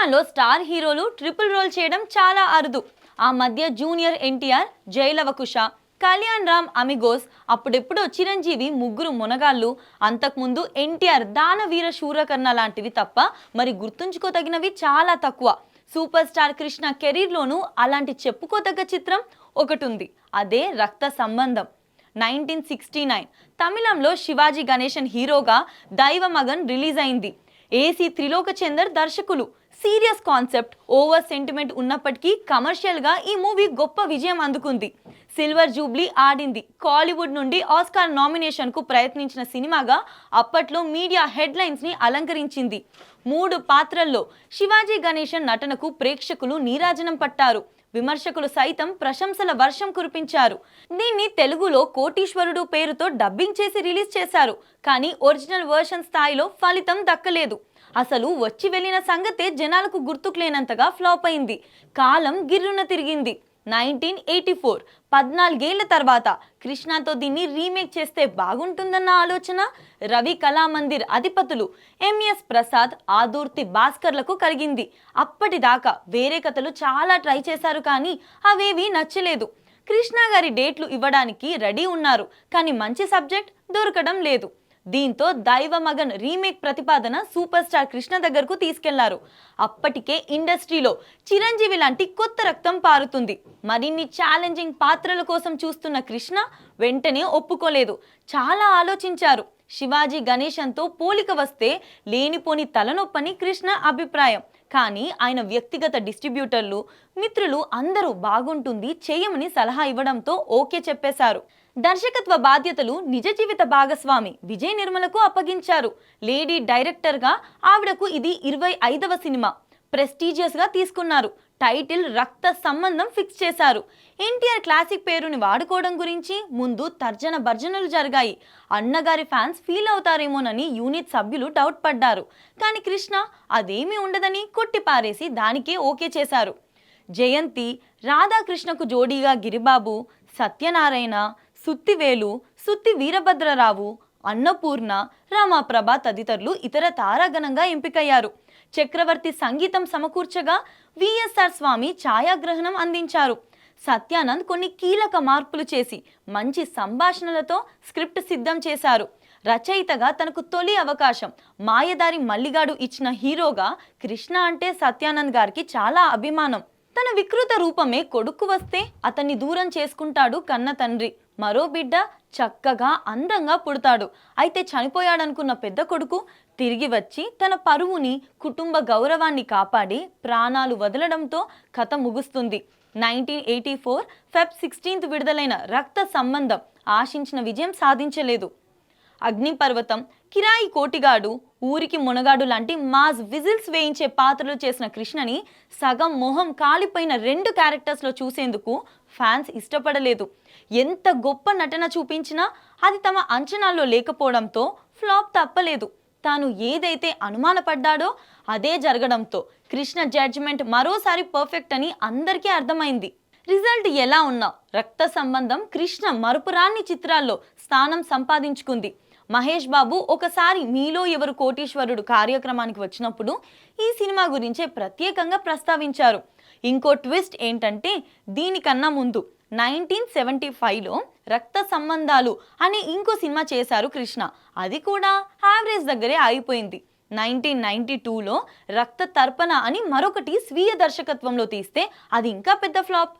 సినిమాల్లో స్టార్ హీరోలు triple role చేయడం చాలా అరుదు. ఆ మధ్య junior NTR Jai Lava Kusa Kalyan Ram Amigos అప్పుడెప్పుడో చిరంజీవి ముగ్గురు మునగాళ్ళు. అంతకుముందు ఎన్టీఆర్ దానవీర శూరకర్ణ లాంటివి తప్ప మరి గుర్తుంచుకోదగినవి చాలా తక్కువ. సూపర్ స్టార్ కృష్ణ కెరీర్లోనూ అలాంటి చెప్పుకోదగ్గ చిత్రం ఒకటి ఉంది అదే రక్త సంబంధం. నైన్టీన్ సిక్స్టీ నైన్ తమిళంలో శివాజీ గణేశన్ హీరోగా దైవమగన్ రిలీజ్ అయింది. ఏసీ త్రిలోక చందర్ దర్శకులు. సీరియస్ కాన్సెప్ట్ ఓవర్ సెంటిమెంట్ ఉన్నప్పటికీ కమర్షియల్గా ఈ మూవీ గొప్ప విజయం అందుకుంది. సిల్వర్ జూబ్లీ ఆడింది. కాలీవుడ్ నుండి ఆస్కార్ నామినేషన్కు ప్రయత్నించిన సినిమాగా అప్పట్లో మీడియా హెడ్లైన్స్ని అలంకరించింది. మూడు పాత్రల్లో శివాజీ గణేశన్ నటనకు ప్రేక్షకులు నీరాజనం పట్టారు. విమర్శకులు సైతం ప్రశంసల వర్షం కురిపించారు. దీన్ని తెలుగులో కోటీశ్వరుడు పేరుతో డబ్బింగ్ చేసి రిలీజ్ చేశారు. కానీ ఒరిజినల్ వర్షన్ స్థాయిలో ఫలితం దక్కలేదు. అసలు వచ్చి వెళ్ళిన సంగతే జనాలకు గుర్తుకులేనంతగా ఫ్లాప్ అయింది. కాలం గిర్రున తిరిగింది. నైన్టీన్ ఎయిటీ ఫోర్ పద్నాలుగేళ్ళ తర్వాత కృష్ణతో దీన్ని రీమేక్ చేస్తే బాగుంటుందన్న ఆలోచన రవి కళామందిర్ అధిపతులు ఎంఎస్ ప్రసాద్ ఆదూర్తి భాస్కర్లకు కలిగింది. అప్పటిదాకా వేరే కథలు చాలా ట్రై చేశారు కానీ అవేవి నచ్చలేదు. కృష్ణ గారి డేట్లు ఇవ్వడానికి రెడీ ఉన్నారు కానీ మంచి సబ్జెక్ట్ దొరకడం లేదు. దీంతో దైవ మగన్ రీమేక్ ప్రతిపాదన సూపర్ స్టార్ కృష్ణ దగ్గరకు తీసుకెళ్ళారు. అప్పటికే ఇండస్ట్రీలో చిరంజీవి లాంటి కొత్త రక్తం పారుతుంది. మరిన్ని ఛాలెంజింగ్ పాత్రల కోసం చూస్తున్న కృష్ణ వెంటనే ఒప్పుకోలేదు. చాలా ఆలోచించారు. శివాజీ గణేశంతో పోలిక వస్తే లేనిపోని తలనొప్పని కృష్ణ అభిప్రాయం. కానీ ఆయన వ్యక్తిగత డిస్ట్రిబ్యూటర్లు మిత్రులు అందరూ బాగుంటుంది చేయమని సలహా ఇవ్వడంతో ఓకే చెప్పేశారు. దర్శకత్వ బాధ్యతలు నిజ జీవిత భాగస్వామి విజయ్ నిర్మలకు అప్పగించారు. లేడీ డైరెక్టర్గా ఆవిడకు ఇది ఇరవై ఐదవ సినిమా. ప్రెస్టీజియస్గా తీసుకున్నారు. టైటిల్ రక్త సంబంధం ఫిక్స్ చేశారు. ఎన్టీఆర్ క్లాసిక్ పేరుని వాడుకోవడం గురించి ముందు తర్జన భర్జనలు జరిగాయి. అన్నగారి ఫ్యాన్స్ ఫీల్ అవుతారేమోనని యూనిట్ సభ్యులు డౌట్ పడ్డారు. కానీ కృష్ణ అదేమీ ఉండదని కొట్టిపారేసి దానికే ఓకే చేశారు. జయంతి రాధాకృష్ణకు జోడీగా గిరిబాబు సత్యనారాయణ సుత్తివేలు సుత్తి వీరభద్రరావు అన్నపూర్ణ రామాప్రభ తదితరులు ఇతర తారాగణంగా ఎంపికయ్యారు. చక్రవర్తి సంగీతం సమకూర్చగా విఎస్ఆర్ స్వామి ఛాయాగ్రహణం అందించారు. సత్యానంద్ కొన్ని కీలక మార్పులు చేసి మంచి సంభాషణలతో స్క్రిప్ట్ సిద్ధం చేశారు. రచయితగా తనకు తొలి అవకాశం మాయదారి మల్లిగాడు ఇచ్చిన హీరోగా కృష్ణ అంటే సత్యానంద్ గారికి చాలా అభిమానం. తన వికృత రూపమే కొడుకు వస్తే అతన్ని దూరం చేసుకుంటాడు కన్న తండ్రి. మరో బిడ్డ చక్కగా అందంగా పుడతాడు. అయితే చనిపోయాడనుకున్న పెద్ద కొడుకు తిరిగి వచ్చి తన పరువుని కుటుంబ గౌరవాన్ని కాపాడి ప్రాణాలు వదలడంతో కథ ముగుస్తుంది. Nineteen eighty four Feb sixteenth విడుదలైన రక్త సంబంధం ఆశించిన విజయం సాధించలేదు. అగ్నిపర్వతం కిరాయి కోటిగాడు ఊరికి మునగాడు లాంటి మాస్ విజిల్స్ వేయించే పాత్రలు చేసిన కృష్ణని సగం మొహం కాలిపోయిన రెండు క్యారెక్టర్స్లో చూసేందుకు ఫ్యాన్స్ ఇష్టపడలేదు. ఎంత గొప్ప నటన చూపించినా అది తమ అంచనాల్లో లేకపోవడంతో ఫ్లాప్ తప్పలేదు. తాను ఏదైతే అనుమానపడ్డాడో అదే జరగడంతో కృష్ణ జడ్జిమెంట్ మరోసారి పర్ఫెక్ట్ అని అందరికీ అర్థమైంది. రిజల్ట్ ఎలా ఉన్నా రక్త సంబంధం కృష్ణ మరుపురాన్ని చిత్రాల్లో స్థానం సంపాదించుకుంది. మహేష్ బాబు ఒకసారి మీలో ఎవరు కోటీశ్వరుడు కార్యక్రమానికి వచ్చినప్పుడు ఈ సినిమా గురించే ప్రత్యేకంగా ప్రస్తావించారు. ఇంకో ట్విస్ట్ ఏంటంటే దీనికన్నా ముందు నైన్టీన్ సెవెంటీ ఫైవ్లో రక్త సంబంధాలు అనే ఇంకో సినిమా చేశారు కృష్ణ. అది కూడా యావరేజ్ దగ్గరే ఆగిపోయింది. నైన్టీన్ నైన్టీ టూలో రక్త తర్పణ అని మరొకటి స్వీయ దర్శకత్వంలో తీస్తే అది ఇంకా పెద్ద ఫ్లాప్.